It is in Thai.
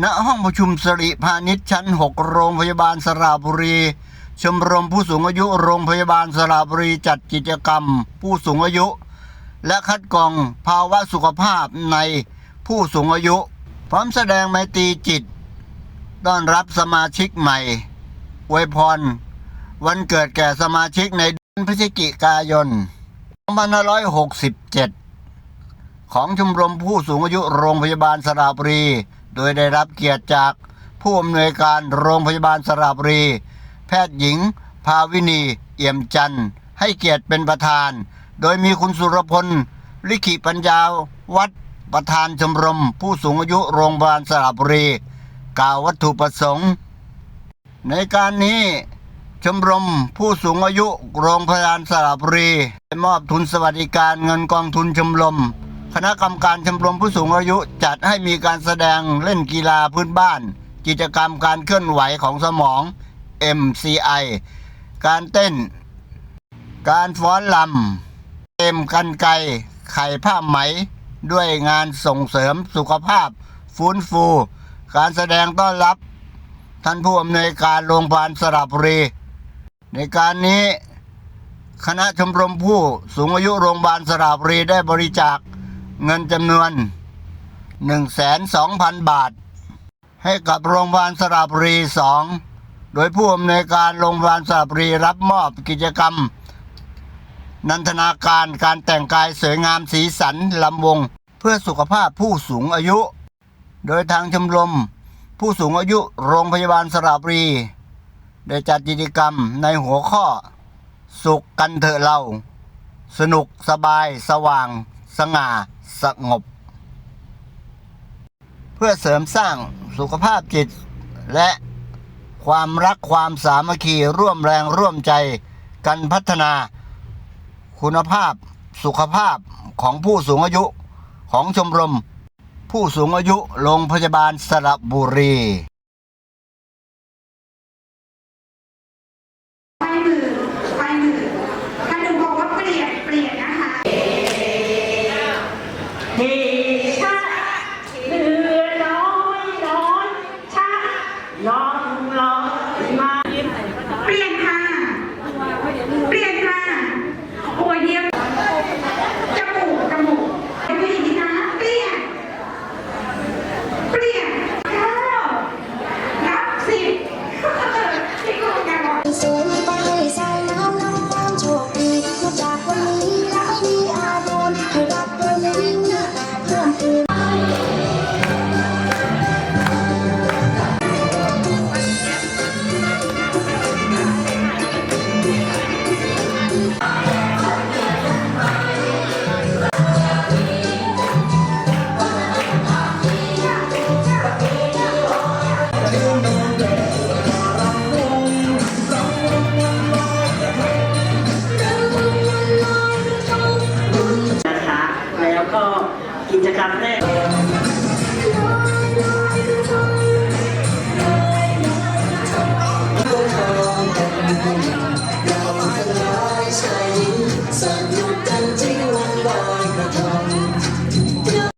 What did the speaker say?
ณห้องประชุมสริพาณิชย์ชั้น 6 โรงพยาบาลสระบุรี ชมรมผู้สูงอายุโรงพยาบาลสระบุรีจัดกิจกรรม ผู้สูงอายุ และคัดกรองภาวะสุขภาพในผู้สูงอายุ พร้อมแสดงไมตรีจิต ต้อนรับสมาชิกใหม่อวยพร วันเกิดแก่สมาชิกในเดือนพฤศจิกายน 2567 ของชมรมผู้สูงอายุโรงพยาบาลสระบุรี โดยได้รับเกียรติจากผู้อำนวยการโรงพยาบาลสระบุรี แพทย์หญิง ภาวินี เอี่ยมจันทร์ ให้เกียรติเป็นประธาน โดยมีคุณสุรพล ลิขิปัญญาวัดประธานชมรม ผู้สูงอายุโรงพยาบาลสระบุรี กล่าววัตถุประสงค์ ในการนี้ชมรมผู้สูงอายุโรงพยาบาลสระบุรีได้มอบทุนสวัสดิการเงินกองทุนชมรม คณะกรรมการชมรมผู้สูงอายุจัดให้มีการแสดงเล่นกีฬาพื้นบ้าน กิจกรรมการเคลื่อนไหวของสมอง MCI การเต้น การฟ้อนลำเกมกันไกไข่ผ้าไหม ด้วยงานส่งเสริมสุขภาพ ฟื้นฟู การแสดงต้อนรับ ท่านผู้อำนวยการโรงพยาบาลสระบุรี ในการนี้ คณะชมรมผู้สูงอายุโรงพยาบาลสระบุรีได้บริจาค เงินจำนวน 1,200,000 บาท ให้กับโรงพยาบาลสระบุรี 2 โดยผู้อำนวยการโรงพยาบาลสระบุรีรับมอบกิจกรรม นันทนาการการแต่งกายสวยงามสีสันลำวง เพื่อสุขภาพผู้สูงอายุ โดยทางชมรม ผู้สูงอายุโรงพยาบาลสระบุรี ได้จัดกิจกรรมในหัวข้อ สุขกันเถอะเรา สนุกสบายสว่าง สง่าสงบ เพื่อเสริมสร้างสุขภาพจิต และความรักความสามัคคีร่วมแรงร่วมใจกันพัฒนา คุณภาพสุขภาพของผู้สูงอายุของชมรม ผู้สูงอายุโรงพยาบาลสระบุรี Yeah.